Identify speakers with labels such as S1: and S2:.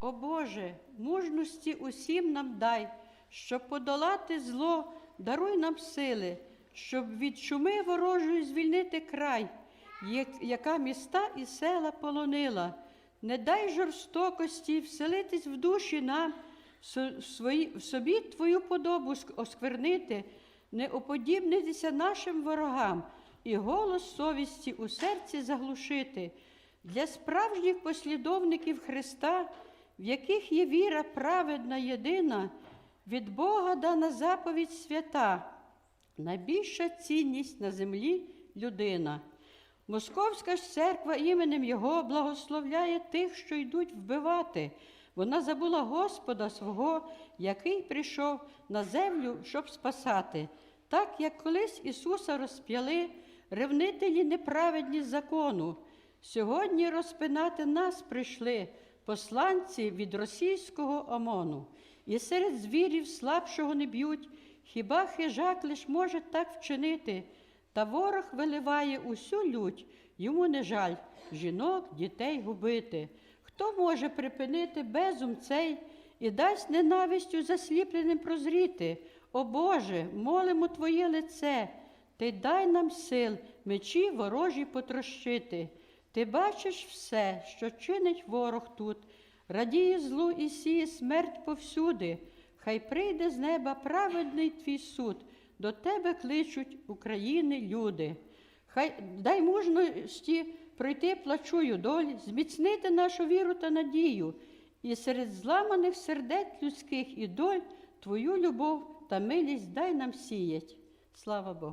S1: О Боже, мужності усім нам дай, щоб подолати зло, даруй нам сили, щоб від чуми ворожої звільнити край, яка міста і села полонила. Не дай жорстокості вселитись в душі нам, в собі Твою подобу осквернити, не уподібнитися нашим ворогам і голос совісті у серці заглушити. Для справжніх послідовників Христа, в яких є віра праведна єдина, від Бога дана заповідь свята, найбільша цінність на землі людина. Московська ж церква іменем Його благословляє тих, що йдуть вбивати. Вона забула Господа свого, який прийшов на землю, щоб спасати. Так як колись Ісуса розп'яли ревнителі неправедні закону, сьогодні розпинати нас прийшли посланці від російського ОМОНу. І серед звірів слабшого не б'ють, хіба хижак лиш може так вчинити? Та ворог виливає усю лють, йому не жаль жінок, дітей губити. Хто може припинити безум цей і дасть ненавистю засліпленим прозріти? О Боже, молимо Твоє лице, Ти дай нам сил мечі ворожі потрощити. Ти бачиш все, що чинить ворог тут, радіє злу і сіє смерть повсюди. Хай прийде з неба праведний твій суд, до тебе кличуть України люди. Хай дай мужності пройти плачую долі, зміцнити нашу віру та надію, і серед зламаних сердець людських і доль Твою любов та милість дай нам сіять. Слава Богу.